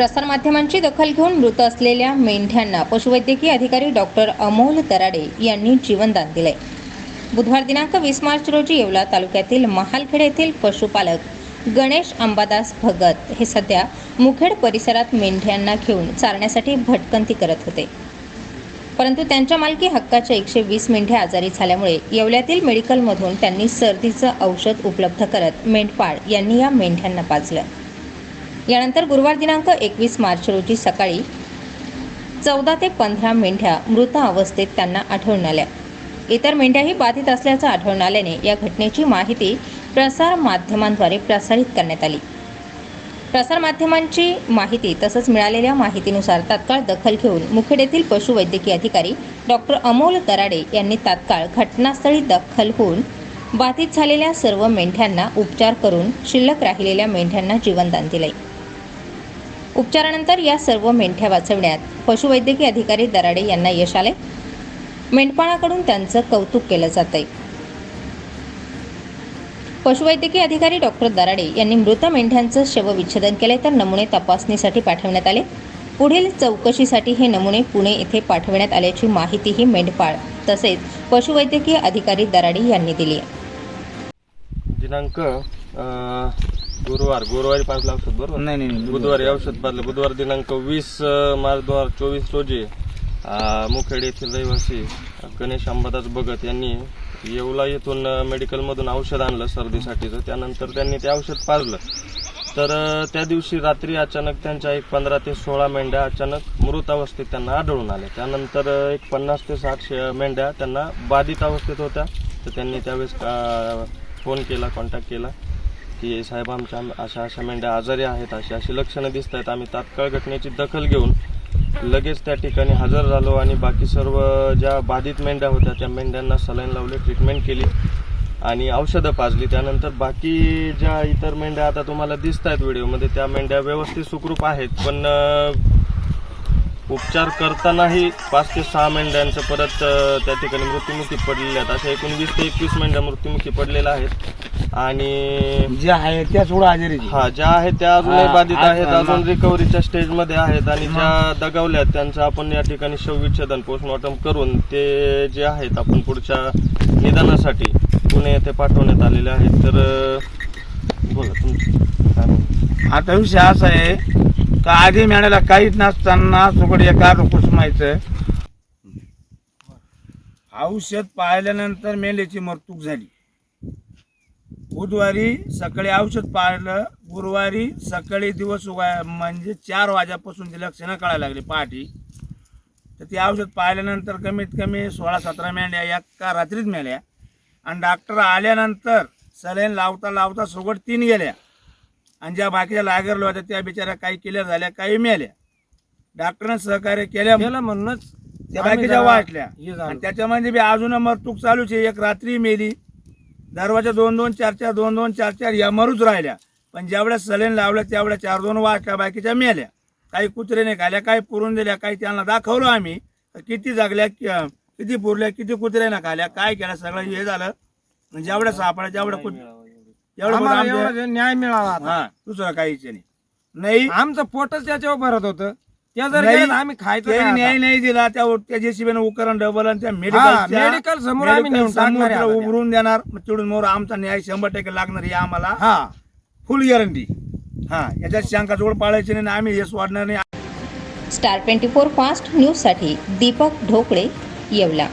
प्रसारमाध्यमांची दखल घेऊन मृत असलेल्या मेंढ्यांना पशुवैद्यकीय अधिकारी डॉक्टर अमोल तराडे यांनी जीवनदान दिले बुधवार दिनांक वीस मार्च रोजी येवला तालुक्यातील महालखेड येथील पशुपालक गणेश अंबादास भगत हे सध्या मुखेड परिसरात मेंढ्यांना घेऊन चारण्यासाठी भटकंती करत होते. परंतु त्यांच्या मालकी हक्काच्या एकशे वीस मेंढ्या आजारी झाल्यामुळे येवल्यातील मेडिकलमधून त्यांनी सर्दीचं औषध उपलब्ध करत मेंढपाळ यांनी या मेंढ्यांना पाजलं. यानंतर गुरुवार दिनांक एकवीस मार्च रोजी सकाळी चौदा ते पंधरा मेंढ्या मृत अवस्थेत त्यांना आढळून आल्या. इतर मेंढ्याही बाधित असल्याचं आढळून आल्याने या घटनेची माहिती प्रसार माध्यमांद्वारे प्रसारित करण्यात आली. प्रसारमाध्यमांची माहिती तसंच मिळालेल्या माहितीनुसार तात्काळ दखल घेऊन मुखेड येथील पशुवैद्यकीय अधिकारी डॉक्टर अमोल दराडे यांनी तात्काळ घटनास्थळी दखल होऊन बाधित झालेल्या सर्व मेंढ्यांना उपचार करून शिल्लक राहिलेल्या मेंढ्यांना जीवनदान दिले उपचारानंतर या सर्व मेंढ्या वाचवण्यात पशुवैद्यकीय अधिकारी दराडे यांना यश आले. मेंढपाळाकडून त्यांचं कौतुक केलं जात आहे पशुवैद्यकीय अधिकारी डॉक्टर दराडे यांनी मृत मेंढ्यांचं शवविच्छेदन केले तर नमुने तपासणीसाठी पाठवण्यात आले. पुढील चौकशीसाठी हे नमुने पुणे येथे पाठवण्यात आल्याची माहितीही मेंढपाळ तसेच पशुवैद्यकीय अधिकारी दराडे यांनी दिली दिनांक गुरुवार गुरुवारी पाच औषध बरोबर? नाही नाही. बुधवारी औषध पाजलं बुधवार दिनांक वीस मार्च दोन हजार चोवीस रोजी मुखेड येथील रहिवासी गणेश अंबादास भगत यांनी येवला येथून मेडिकलमधून औषध आणलं सर्दीसाठीचं. त्यानंतर त्यांनी ते औषध पाजलं. तर त्या दिवशी रात्री अचानक त्यांच्या एक पंधरा ते सोळा मेंढ्या अचानक मृत अवस्थेत त्यांना आढळून आल्या. त्यानंतर एक पन्नास ते साठ मेंढ्या त्यांना बाधित अवस्थेत होत्या. तर त्यांनी त्यावेळेस फोन केला कॉन्टॅक्ट केला. की साहेब आमच्या अशा अशा मेंढ्या आजारी आहेत अशी अशी लक्षणं दिसत आहेत आम्ही तात्काळ घटनेची दखल घेऊन लगेच त्या ठिकाणी हजर झालो आणि बाकी सर्व ज्या बाधित मेंढ्या होत्या त्या मेंढ्यांना सलाईन लावले ट्रीटमेंट केली आणि औषधं पाजली. त्यानंतर बाकी ज्या इतर मेंढ्या आता तुम्हाला दिसत आहेत व्हिडिओमध्ये त्या मेंढ्या व्यवस्थित सुखरूप आहेत पण अं, उपचार करतानाही पाच ते सहा मेंढ्यांचं परत त्या ठिकाणी मृत्युमुखी पडलेल्या आहेत. अशा एकूण वीस ते एकवीस मेंढ्या मृत्युमुखी पडलेल्या आहेत. आणि जे आहे त्या सोडा आजारी हा ज्या आहेत त्या अजूनही बाधित आहेत अजून. रिकव्हरीच्या स्टेजमध्ये आहेत आणि ज्या दगावल्या त्यांचं आपण या ठिकाणी शवविच्छेदन पोस्टमॉर्टम करून ते जे आहेत आपण पुढच्या निदानासाठी पुणे येथे पाठवण्यात आलेले आहेत. तर बोला तुमचं? आता विषय असा आहे का आधी मेळायला काहीच नसताना सुकड एका कुसमायचं औषध पाहिल्यानंतर मेंढ्याची मरतूक झाली. बुधवारी सकाळी औषध पाहिलं गुरुवारी सकाळी दिवस उगा म्हणजे चार वाजेपासून ती लक्षणं कळायला लागली पहाटी. तर ती औषध पाहिल्यानंतर कमीत कमी सोळा सतरा मेंढ्या एका रात्रीच मेल्या. आणि डॉक्टर आल्यानंतर सलाईन लावता लावता सोबत तीन गेल्या. आणि ज्या बाकीच्या लागरल्या होत्या त्या बिचाऱ्या काही केल्या झाल्या काही मेल्या. डॉक्टरनं सहकार्य केल्या. केलं म्हणूनच त्या बाकीच्या वाटल्या. त्याच्यामध्ये बी अजून मरतूक चालूच आहे. एक रात्री मेली. दरवाजा दोन दोन चार चार दोन दोन चार चार या मरूच राहिल्या. पण जेवढ्या सलेन लावल्या तेवढ्या चार दोन वाटल्या बाकीच्या मेल्या. काही कुत्र्याने खाल्या काही पुरून दिल्या काही त्यांना दाखवलं आम्ही. किती जागल्या किती पुरल्या किती कुत्र्याने खाल्या काय केलं सगळं हे झालं. जेवढ्या सापडल्या जेवढ्या कुत एवढं न्याय मिळाला. हा दुसरं काहीच नाही. नाही. आमचं पोटच त्याच्यावर भरत होतं. त्या जर नाही, गेलं तर आम्ही खायचं त्यांनी काय न्याय आता? नाही दिला त्या त्या जेसीबीने उकरण डबल आणि त्या हा, मेडिकलच्या- medical समोर आम्ही medical नेऊन टाकणार आहे समोर आता त्या. उभरून देणार. मग तिकडून मोर आमचा न्याय शंभर टक्के लागणार ही आम्हाला. हा. फुल गॅरंटी हा याच्यात शंका जोड पाळायची नाही आणि आम्ही हे सोडणार नाही. स्टार ट्वेंटी फोर फास्ट न्यूजसाठी दीपक ढोकळे येवला.